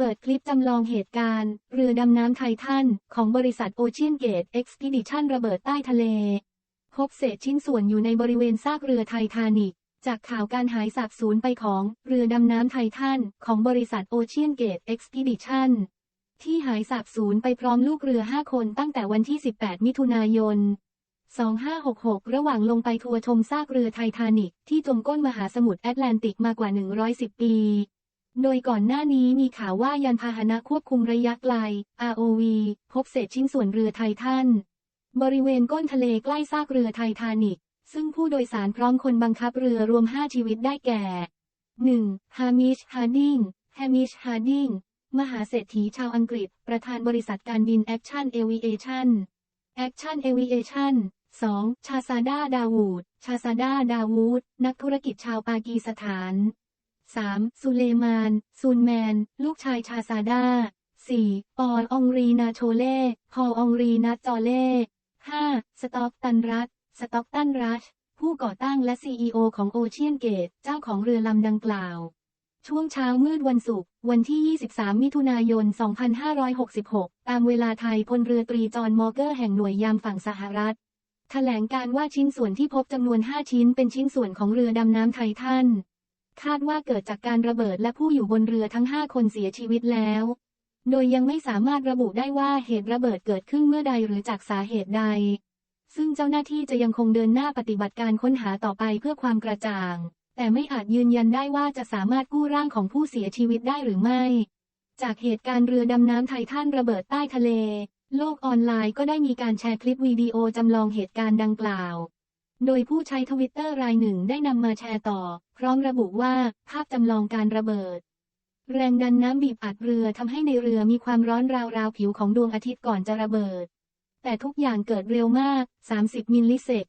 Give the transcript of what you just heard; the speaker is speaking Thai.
เปิดคลิปจำลองเหตุการณ์ เรือดำน้ำไททันของบริษัทโอเชียนเกตเอ็กซ์ i ดิชันระเบิดใต้ทะเล พบเศษชิ้นส่วนอยู่ในบริเวณซากเรือไททานิกจากข่าวการหายสาบสูญไปของเรือดำน้ำไททันของบริษัทโอเชียนเกตเอ็กซ์ i ดิชันที่หายสาบสูญไปพร้อมลูกเรือ 5 คนตั้งแต่วันที่ 18 มิถุนายน 2566 ระหว่างลงไปทัวร์ชมซากเรือไททานิกที่จมก้นมหาสมุทรแอตแลนติกมากว่า 110 ปี โดยก่อนหน้านี้มีข่าวว่ายานพาหนะควบคุมระยะไกล ROV พบเศษชิ้นส่วนเรือไททันบริเวณก้นทะเลใกล้ซากเรือไททานิก ซึ่งผู้โดยสารพร้อมคนบังคับเรือรวม 5 ชีวิตได้แก่ 1. ฮามิช ฮาร์ดิงแฮมิช ฮาร์ดิง มหาเศรษฐีชาวอังกฤษ ประธานบริษัทการบินแอคชั่นเอวิเอชั่นแอคชั่นเอวิเอชั่น 2. ชาซาดา ดาวูด ชาซาดา ดาวูด นักธุรกิจชาวปากีสถาน 3. สุเลมาน ซูนแมน ลูกชายชาซาดา 4. ปอลองรีนาโชเล่ พอลองรีนาจอเล่ 5. สต็อกตันรัฐสต็อกตันรัช ผู้ก่อตั้งและ CEO ของโอเชียนเกต เจ้าของเรือลำดังกล่าว ช่วงเช้ามืดวันศุกร์ วันที่ 23 มิถุนายน 2566 ตามเวลาไทยพลเรือตรีจอห์นมอเกอร์แห่งหน่วยยามฝั่งสหรัฐแถลงการว่าชิ้นส่วนที่พบจำนวน 5 ชิ้นเป็นชิ้นส่วนของเรือดำน้ำไททัน คาดว่าเกิดจากการระเบิดและผู้อยู่บนเรือทั้ง 5 คนเสียชีวิตแล้ว โดยยังไม่สามารถระบุได้ว่าเหตุระเบิดเกิดขึ้นเมื่อใดหรือจากสาเหตุใด ซึ่งเจ้าหน้าที่จะยังคงเดินหน้าปฏิบัติการค้นหาต่อไปเพื่อความกระจ่าง แต่ไม่อาจยืนยันได้ว่าจะสามารถกู้ร่างของผู้เสียชีวิตได้หรือไม่ จากเหตุการณ์เรือดำน้ำไททันระเบิดใต้ทะเล โลกออนไลน์ก็ได้มีการแชร์คลิปวิดีโอจำลองเหตุการณ์ดังกล่าว โดยผู้ใช้ทวิตเตอร์รายหนึ่งได้นำมาแชร์ต่อ พร้อมระบุว่าภาพจำลองการระเบิด แรงดันน้ำบีบอัดเรือทำให้ในเรือมีความร้อนราวๆผิวของดวงอาทิตย์ก่อนจะระเบิด แต่ทุกอย่างเกิดเร็วมาก 30 มิลลิเซก